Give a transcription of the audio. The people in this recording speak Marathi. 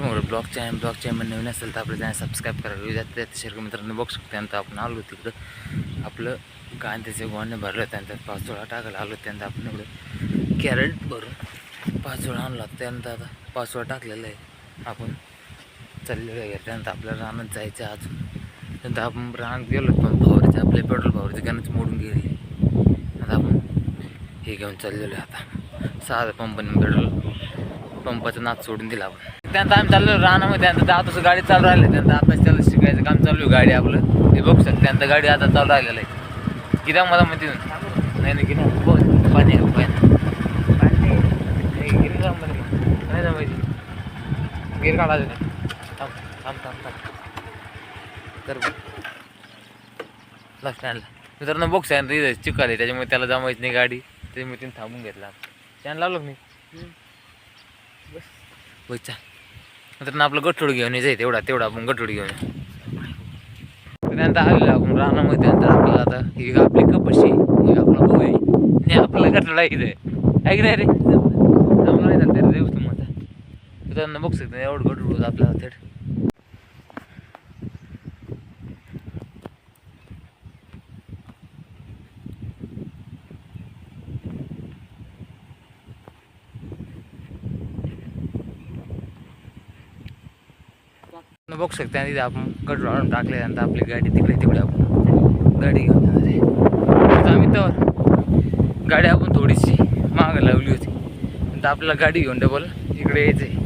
समोर ब्लॉग चॅनल ब्लॉग चॅनल नवीन असेल तर आपलं चॅनल सबस्क्राईब करायला जात त्यात शेअर मित्रांनो बघू शकतो. त्यानंतर आपण आलो तिकडं. आपलं कांद्याचे गोणे भरलं त्यानंतर पाच टाकायला आलो त्यानंतर आपण एवढं कॅरेट भरून पाच आणला. त्यानंतर आता पाच टाकलेला आहे. आपण चाललेलं आहे. त्यानंतर आपल्याला रानात जायचं आहे अजून. त्यानंतर आपण रानात गेलो पण भावरचे आपले पेट्रोल भावरचे गणच मोडून गेले. आता आपण हे घेऊन चाललेलो आहे आता. साधं पंपाने पेट्रोल पंपाचं नाच सोडून दिला आपण. त्यानंतर आम्ही चाललो रानामध्ये त्यानंतर दातोस गाडी चालू राहिली त्यानंतर आता त्याला शिकायचं काम चालू आहे गाडी आपलं. हे बघू शकते त्यानंतर गाडी आता चालू राहिलेलं आहे. किती मला माहिती नाही नाही किती? बघ, पाणी पाणी नाही, गिरी जा नाही ना माहिती. गिर काढायचं अजून. थांब थांब थांब थांब. तर बघ. लक्ष आणलं मित्रांनो बघ सांगितलं इथं चिकाले त्याच्यामुळे त्याला जमायची नाही गाडी. त्याच्यामुळे तिने थांबून घेतला. त्यानं लावलं मी बस होय चाल. आपलं गठोड घेऊन यायचं तेवढा तेवढा आपण गठोड घेऊन त्यानंतर आलेलो आपण रानामध्ये त्यानंतर आपल्याला आता ही आपली कपशी ही आपला भाऊ आहे. आणि आपला गठोड इथे. ऐक रे? चांगलं नाही झालं रे देऊ तुम्हाला मित्रांनो बघू शकतो एवढं गठोड आपल्याला थेट न बघू शकता. आणि तिथे आपण गट वाढून टाकल्यानंतर आपली गाडी तिकडे तिकडे आपण गाडी घेऊन जाणार आहे. आम्ही तर गाडी आपण थोडीशी मागं लावली होती. आपल्याला गाडी घेऊन डबल इकडे यायचं आहे